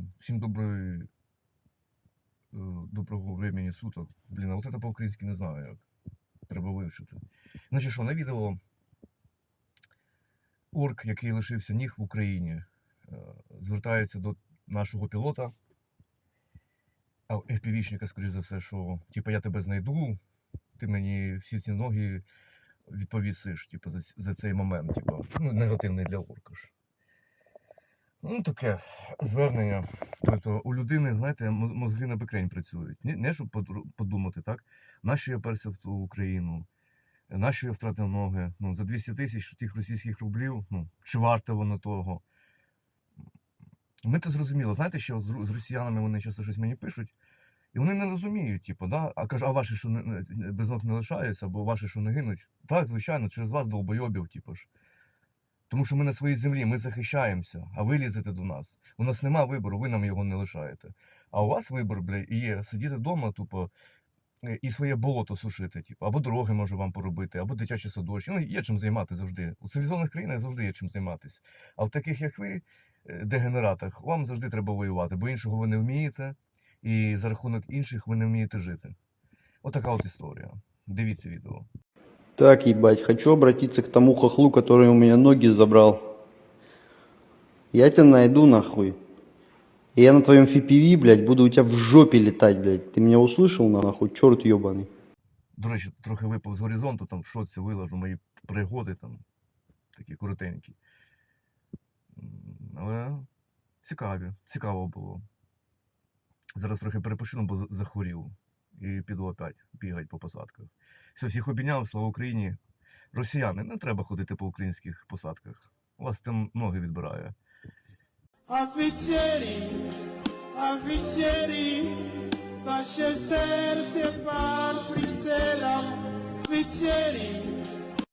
М, Всім е, доброго времени суток. Блін, а от це по-українськи не знаю як. Треба вивчити. Значить що, на відео орк, який лишився ніг в Україні, е, звертається до нашого пілота, а FPV-шника, скоріш за все, що типу, я тебе знайду, ти мені всі ці ноги відповісиш, типу, за, за цей момент, типу, ну, негативний для орка ж. Ну, таке звернення. Тобто у людини, знаєте, мозги на бекрень працюють. Не, не щоб подумати, так? Нащо я перся в ту Україну? Нащо я втратив ноги? Ну, за 200 тисяч тих російських рублів, ну, чи варто воно того? Ми то зрозуміло, знаєте, що з, росіянами вони часто щось мені пишуть, і вони не розуміють, типу, да? а кажуть, а ваші що не, без ног не лишаються, або ваші що не гинуть. Так, звичайно, через вас долбойобів, типу ж. Тому що ми на своїй землі, ми захищаємося, а ви лізете до нас. У нас нема вибору, ви нам його не лишаєте. А у вас вибор, бля, є сидіти вдома, тупо, е, і своє болото сушити, типу, або дороги може вам поробити, або дитячі садочки. Ну, є чим займати завжди. У цивілізованих країнах завжди є чим займатися. А в таких, як ви, е, дегенератах, вам завжди треба воювати, бо іншого ви не вмієте, і за рахунок інших ви не вмієте жити. Отака от історія. Дивіться відео. Так, ебать, хочу обратиться к тому хохлу, который у меня ноги забрал. Я тебя найду нахуй. И я на твоем FPV, блядь, буду у тебя в жопе летать, блядь. Ты меня услышал нахуй, черт ебаный. До речі, трохи випав з горизонту, там в шоці вилажу мої пригоди там такі коротенькі. М, Але цікаві, цікаво було. Зараз трохи перепочину, бо за- захворів. І піду опять бігати по посадках. Все, всіх обійняв, слава Україні. Росіяни, не треба ходити по українських посадках. У вас там ноги відбирає. Офіцері, офіцері, ваше серце пан прицелом, офіцері.